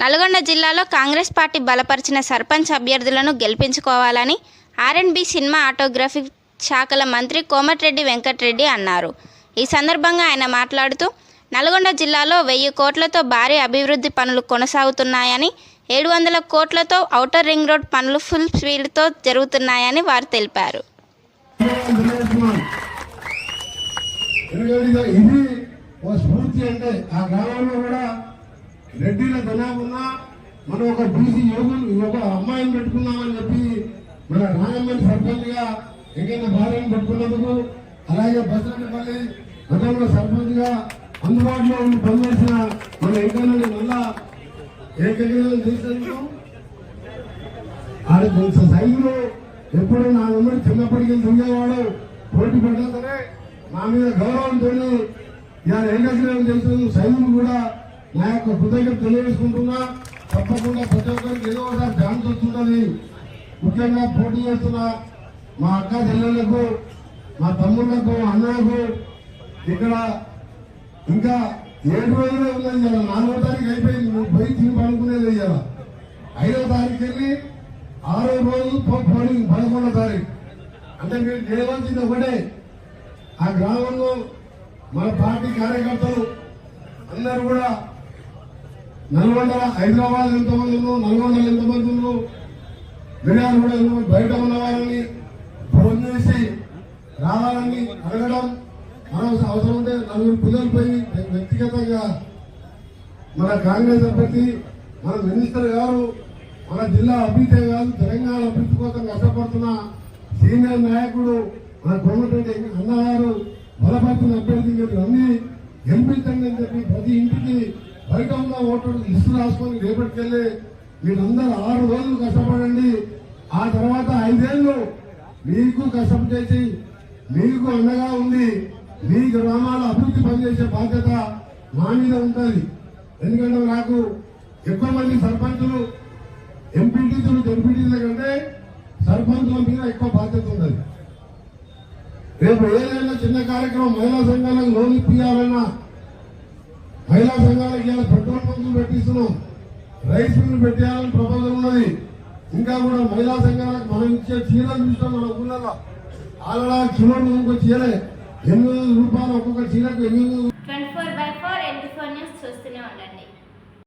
నల్గొండ జిల్లాలో కాంగ్రెస్ పార్టీ బలపరిచిన సర్పంచ్ అభ్యర్థులను గెలిపించుకోవాలని ఆర్ఎండ్బి సినిమా ఆటోగ్రఫీ శాఖల మంత్రి కోమటిరెడ్డి వెంకటరెడ్డి అన్నారు. ఈ సందర్భంగా ఆయన మాట్లాడుతూ నల్గొండ జిల్లాలో వెయ్యి కోట్లతో భారీ అభివృద్ధి పనులు కొనసాగుతున్నాయని ఏడు వందల కోట్లతో ఔటర్ రింగ్ రోడ్ పనులు ఫుల్ స్పీడ్తో జరుగుతున్నాయని వారు తెలిపారు. తెలియజేస్తున్నాను. ఒక స్ఫూర్తి అంటే ఆ గ్రామంలో కూడా రెడ్డిల జనాభా మనం ఒక బీసీ యువకులు ఒక అమ్మాయిని పెట్టుకున్నామని చెప్పి మన రాయమ్మని సర్పంచ్గా ఎంకైనా భార్యను పెట్టుకున్నందుకు అలాగే బసరపల్లి గతంలో సర్పంచ్గా అందుబాటులో ఉండి పనిచేసిన మన ఎంకైనా మళ్ళా ఏకగ్రీవం చేసినందుకు ఆడ కొంచెం సైజులు ఎప్పుడు నా వెంబడి చిన్నప్పటికీ తిరిగేవాడు పోటీ పడ్డా సరే నా మీద గౌరవంతో ఇవాళ ఏకగ్రీవం చెప్తున్నాను సైన్యం కూడా నా యొక్క కృతజ్ఞత తెలియజేసుకుంటున్నా. తప్పకుండా ప్రతి ఒక్కరికి ఏదో ఒకసారి ఛాన్స్ వస్తుంటుంది. ముఖ్యంగా పోటీ చేస్తున్న మా అక్క చెల్లెళ్ళకు మా తమ్ముళ్ళకు అన్నలకు ఇక్కడ ఇంకా ఏడు రోజులే ఉన్నది ఇవాళ. నాలుగో తారీఖు అయిపోయింది. నువ్వు పోయి తిని పడుకునేది ఇవాళ. ఐదో తారీఖు వెళ్ళి ఆరో రోజు పో- పోలింగ్ పదకొండో తారీఖు. అంటే మీరు చేయవలసింది ఒకటే. ఆ గ్రామంలో మన పార్టీ కార్యకర్తలు అందరూ కూడా నల్గొండ హైదరాబాద్ ఎంతమంది ఉన్నారు నల్గొండలో ఎంతమంది ఉన్నారు మిర్యాలు కూడా ఎంతమంది బయట ఉన్న వారిని ఫోన్ చేసి రావాలని అడగడం మనం అవసరం ఉంటే నలుగురు పిల్లలు పోయి వ్యక్తిగతంగా మన కాంగ్రెస్ అభ్యర్థి మన మినిస్టర్ గారు మన జిల్లా అభివృద్ధి కాదు తెలంగాణ అభివృద్ధి కోసం కష్టపడుతున్న సీనియర్ నాయకుడు మన కోమటిరెడ్డి అన్నగారు బలపడుతున్న అభ్యర్థి మీరు అన్ని గెలిపించండి అని చెప్పి ప్రతి ఇంటికి బయట ఉన్న ఓటర్ లిస్టు రాసుకొని రేపటికెళ్ళి మీరందరూ ఆరు రోజులు కష్టపడండి. ఆ తర్వాత ఐదేళ్ళు మీకు కష్టం చేసి మీకు అండగా ఉంది మీ గ్రామాల అభివృద్ధి పనిచేసే బాధ్యత మా మీద ఉంటుంది. ఎందుకంటే నాకు ఎక్కువ మంది సర్పంచులు ఎంపీటీసులు ఎంపీటీసీల కంటే సర్పంచుల మీద ఎక్కువ బాధ్యత ఉన్నది రేపు ఏదైనా చిన్న కార్యక్రమం మహిళా సంఘాలకు లోన్ ఇప్పించాలన్నా మహిళా సంఘాలకు ఇలా పెట్రోల్ పంపులు పెట్టిస్తున్నాం. రైస్ మిల్లు పెట్టేయాలని ప్రపోజల్ ఉన్నది. ఇంకా కూడా మహిళా సంఘాలకు మనం ఇచ్చే చీరలు చూస్తాం మన ఊళ్ళలో ఆల కిలోలు ఇంకో చీరే. ఎనిమిది రూపాయలు ఒక్కొక్క చీరకు ఎనిమిది twenty four by four eighty four news చూస్తూనే ఉండండి.